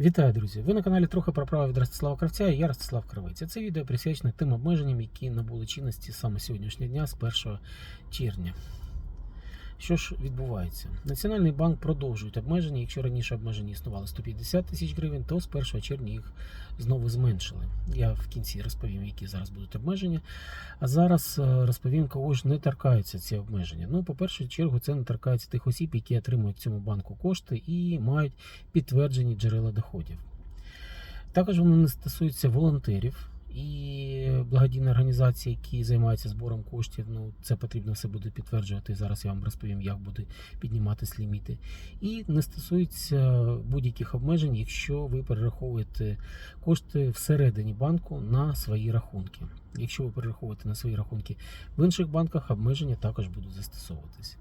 Вітаю, друзі! Ви на каналі трохи про право від Ростислава Кравця і я Ростислав Кравець. Це відео присвячене тим обмеженням, які набули чинності саме сьогоднішнього дня з 1 червня. Що ж відбувається? Національний банк продовжує обмеження. Якщо раніше обмеження існували 150 тисяч гривень, то з 1 червня їх знову зменшили. Я в кінці розповім, які зараз будуть обмеження. А зараз е, розповім, кого ж не торкаються ці обмеження. Ну, по першу чергу, це не торкається тих осіб, які отримують цьому банку кошти і мають підтверджені джерела доходів. Також вони не стосуються волонтерів і благодійні організації, які займаються збором коштів. Ну, це потрібно все буде підтверджувати. Зараз я вам розповім, як буде підніматись ліміти. І не стосується будь-яких обмежень, якщо ви перераховуєте кошти всередині банку на свої рахунки. Якщо ви перераховуєте на свої рахунки в інших банках, обмеження також будуть застосовуватись.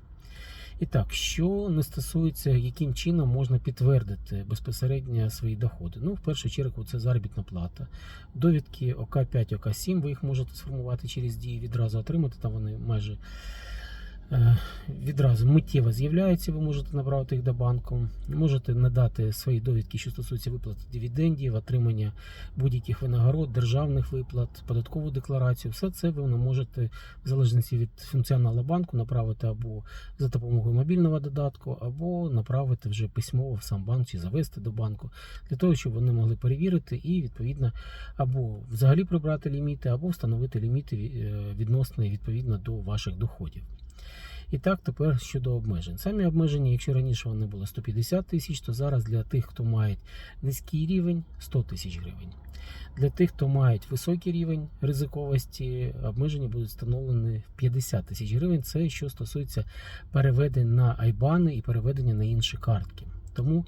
І так, що не стосується, яким чином можна підтвердити безпосередньо свої доходи. Ну, в першу чергу, це заробітна плата. Довідки ОК5, ОК7, ви їх можете сформувати через дії, відразу отримати. Там вони майже відразу миттєво з'являються, ви можете направити їх до банку. Можете надати свої довідки, що стосуються виплати дивідендів, отримання будь-яких винагород, державних виплат, податкову декларацію. Все це ви можете в залежності від функціоналу банку направити або за допомогою мобільного додатку, або направити вже письмово в сам банк чи завести до банку, для того, щоб вони могли перевірити і відповідно або взагалі прибрати ліміти, або встановити ліміти е, відносно відповідно до ваших доходів. І так, тепер щодо обмежень. Самі обмеження, якщо раніше вони були 150 тисяч, то зараз для тих, хто має низький рівень 100 тисяч гривень. Для тих, хто має високий рівень ризиковості, обмеження будуть встановлені в 50 тисяч гривень. Це що стосується переведень на айбани і переведення на інші картки. Тому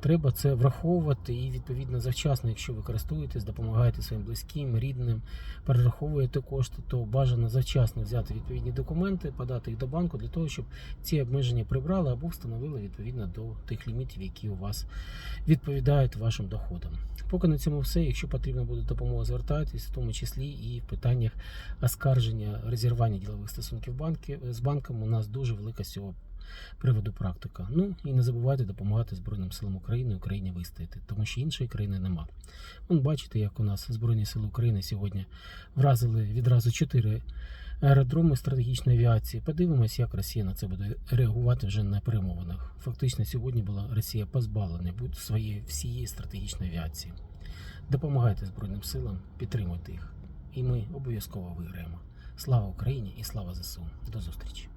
треба це враховувати і відповідно завчасно, якщо ви користуєтесь, допомагаєте своїм близьким, рідним, перераховуєте кошти, то бажано завчасно взяти відповідні документи, подати їх до банку для того, щоб ці обмеження прибрали або встановили відповідно до тих лімітів, які у вас відповідають вашим доходам. Поки на цьому все. Якщо потрібна буде допомога, звертайтесь, в тому числі і в питаннях оскарження розірвання ділових стосунків банки з банком. У нас дуже велика з приводу практика. Ну і не забувайте допомагати Збройним силам України Україні вистояти, тому що іншої країни нема. Вон бачите, як у нас Збройні сили України сьогодні вразили відразу чотири аеродроми стратегічної авіації. Подивимось, як Росія на це буде реагувати вже на перемовинах. Фактично, сьогодні була Росія позбавлена будь своєї всієї стратегічної авіації. Допомагайте Збройним силам, підтримуйте їх, і ми обов'язково виграємо. Слава Україні і слава ЗСУ. До зустрічі!